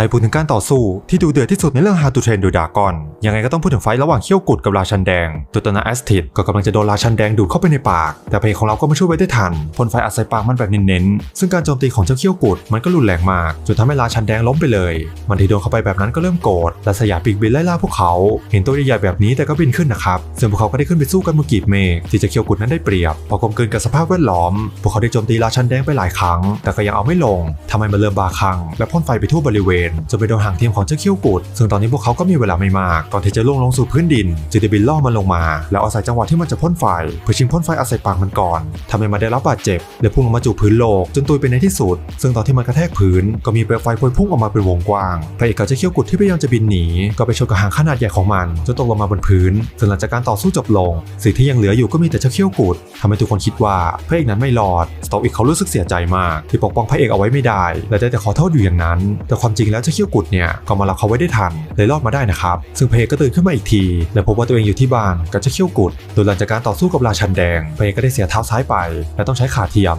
ถ้าพูดถึงการต่อสู้ที่ดูเดือดที่สุดในเรื่อง How to Train ดูดากอน ยังไงก็ต้องพูดถึงไฟระหว่างเขี้ยวกุดกับราชันแดง ตัวตนาแอสติดก็กำลังจะโดนราชันแดงดูดเข้าไปในปาก แต่เพลงของเราก็มาช่วยไว้ได้ทันพ่นไฟอัดใส่ปากมันแบบเน้นๆ ซึ่งการโจมตีของเจ้าเขี้ยวกุดมันก็รุนแรงมากจนทำให้ราชันแดงล้มไปเลย มันที่โดนเข้าไปแบบนั้นก็เริ่มโกรธและสยามปีกบินไล่ล่าพวกเขา เห็นตัวใหญ่ๆแบบนี้แต่ก็บินขึ้นนะครับซึ่งพวกเขาก็ได้ขึ้นไปสู้กันบนกีบเมฆที่เจะเขี้ยวกุดนั้นได้เปรียบพอกลมกลืนกับสภาพแวดล้อม พวกเขาได้โจมตีราชันแดงไปหลายครั้ง แต่ก็ยังเอาไม่ลงทำให้มันเริ่มบาคลังและพ่นไฟไปทั่วบริเวณจนไปโดนหางเทียมของเจ้าเขี้ยวกุด ซึ่งตอนนี้พวกเขาก็มีเวลาไม่มากก่อนที่จะล่วงลงสู่พื้นดินจึงได้บินล่อมันลงมา แล้วอาศัยจังหวะที่มันจะพ่นไฟเพื่อชิงพ่นไฟอาศัยปากมันก่อนทำให้มันได้รับบาดเจ็บและพุ่งออกมาจู่พื้นโลก จนตุยไปในที่สุด ซึ่งตอนที่มันกระแทกพื้นก็มีเปลวไฟพวยพุ่งออกมาเป็นวงกว้างพระเอกกับเจ้าเขี้ยวกุดที่พยายามจะบินหนีก็ไปชนกับหางขนาดใหญ่ของมันจนตกลงมาบนพื้นซึ่งหลังจากการต่อสู้จบลง สิ่งที่ยังเหลืออยู่ก็มีแต่เจ้าเขี้ยวกุดทำให้ทุกคนคิดว่าพระเอกนั้นไม่รอดสตอิกเขารู้สึกเสียใจมาก ที่ปกป้องพระเอกเอาไว้ไม่ได้ และได้แต่ขอโทษอยู่อย่างนั้น แต่ความจริงแล้วเจ้าเขี้ยวกุดเนี่ยก็มารับเขาไว้ได้ทันเลยรอดมาได้นะครับ ซึ่งพระเอกก็ตื่นขึ้นมาอีกที และพบว่าตัวเองอยู่ที่บ้านกับเจ้าเขี้ยวกุดโดยหลังจากการต่อสู้กับราชันแดงพระเอกก็ได้เสียเท้าซ้ายไป และต้องใช้ขาเทียม